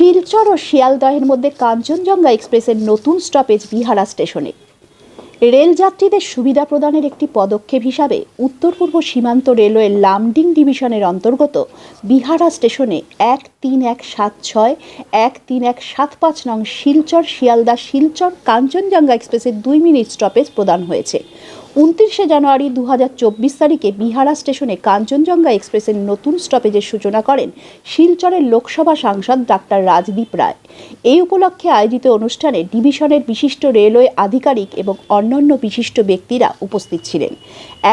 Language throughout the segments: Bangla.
শিলচর ও শিয়ালদহের মধ্যে কাঞ্চনজঙ্ঘা এক্সপ্রেসের নতুন স্টপেজ বিহারা স্টেশনে। রেল যাত্রীদের সুবিধা প্রদানের একটি পদক্ষেপ হিসাবে উত্তর পূর্ব সীমান্ত রেলওয়ের লামডিং ডিভিশনের অন্তর্গত বিহারা স্টেশনে এক তিন এক সাত ছয়, এক তিন এক সাত পাঁচ নং শিলচর শিয়ালদা শিলচর কাঞ্চনজঙ্ঘা এক্সপ্রেসের দুই মিনিট স্টপেজ প্রদান হয়েছে। উনত্রিশে জানুয়ারি দু হাজার চব্বিশ তারিখে বিহারা স্টেশনে কাঞ্চনজঙ্ঘা এক্সপ্রেসের নতুন স্টপেজের সূচনা করেন শিলচরের লোকসভা সাংসদ ডাক্তার রাজদীপ রায়। এই উপলক্ষে আয়োজিত অনুষ্ঠানে ডিভিশনের বিশিষ্ট রেলওয়ে আধিকারিক এবং অন্যান্য বিশিষ্ট ব্যক্তিরা উপস্থিত ছিলেন।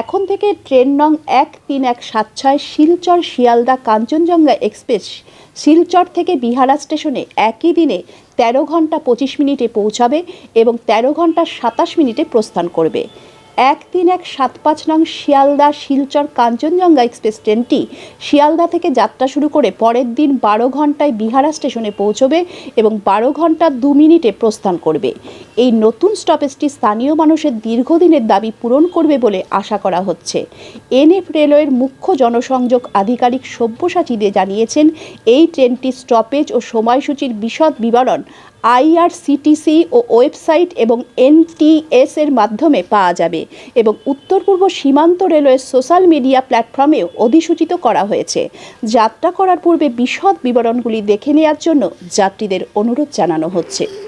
এখন থেকে ট্রেন নং এক তিন এক সাত ছয় শিলচর শিয়ালদা কাঞ্চনজঙ্ঘা এক্সপ্রেস শিলচর থেকে বিহারা স্টেশনে একই দিনে তেরো ঘণ্টা পঁচিশ মিনিটে পৌঁছাবে এবং তেরো ঘণ্টা সাতাশ মিনিটে প্রস্থান করবে। এক তিন এক সাত পাঁচ নং শিয়ালদা শিলচর কাঞ্চনজঙ্ঘা এক্সপ্রেস ট্রেনটি শিয়ালদা থেকে যাত্রা শুরু করে পরের দিন বারো ঘন্টায় বিহারা স্টেশনে পৌঁছবে এবং বারো ঘণ্টা দু মিনিটে প্রস্থান করবে। এই নতুন স্টপেজটি স্থানীয় মানুষের দীর্ঘদিনের দাবি পূরণ করবে বলে আশা করা হচ্ছে। এনএফ রেলওয়ের মুখ্য জনসংযোগ আধিকারিক সব্যসাচী দে জানিয়েছেন, এই ট্রেনটি স্টপেজ ও সময়সূচির বিশদ বিবরণ আইআরসিটিসি ও ওয়েবসাইট এবং এনটিএস এর মাধ্যমে পাওয়া যাবে। এবং উত্তর পূর্ব সীমান্ত রেলওয়ের সোশ্যাল মিডিয়া প্ল্যাটফর্মেও অধিসূচিত করা হয়েছে। যাত্রা করার পূর্বে বিশদ বিবরণগুলি দেখে নেওয়ার জন্য যাত্রীদের অনুরোধ জানানো হচ্ছে।